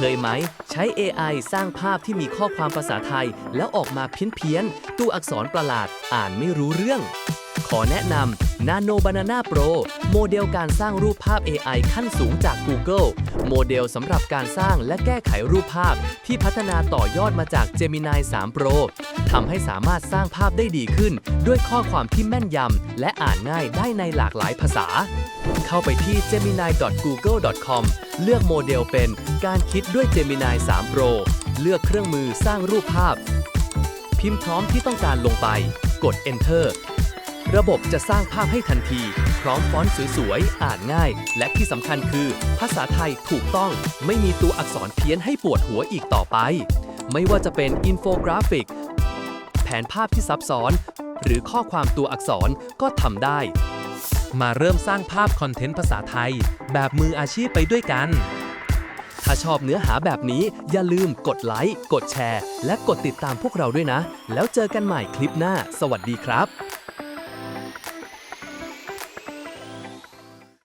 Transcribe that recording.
เคยไหม ใช้ AI สร้างภาพที่มีข้อความภาษาไทย แล้วออกมาเพี้ยนๆตัวอักษรประหลาด อ่านไม่รู้เรื่อง ขอแนะนำ Nano Banana Pro โมเดลการสร้างรูปภาพ AI ขั้นสูงจาก Google โมเดลสำหรับการสร้างและแก้ไขรูปภาพ ที่พัฒนาต่อยอดมาจาก Gemini 3 Pro ทำให้สามารถสร้างภาพได้ดีขึ้น ด้วยข้อความที่แม่นยำและอ่านง่ายได้ในหลากหลายภาษา เข้าไปที่ gemini.google.com เลือกโมเดลเป็นการคิดด้วย Gemini 3 Pro เลือกเครื่องมือสร้างรูปภาพ พิมพ์พร้อมที่ต้องการลงไป กด Enter ระบบจะสร้างภาพให้ทันที พร้อมฟอนต์สวยๆ อ่านง่าย และที่สำคัญคือ ภาษาไทยถูกต้องไม่มีตัวอักษรเพี้ยนให้ปวดหัวอีกต่อไป ไม่ว่าจะเป็นอินโฟกราฟิก แผนภาพที่ซับซ้อน หรือข้อความตัวอักษรก็ทำได้ มาเริ่มสร้างภาพคอนเทนต์ภาษาไทย แบบมืออาชีพไปด้วยกัน ถ้าชอบเนื้อหาแบบนี้อย่าลืมกดไลค์ กดแชร์ และกดติดตามพวกเราด้วยนะ แล้วเจอกันใหม่คลิปหน้า สวัสดีครับ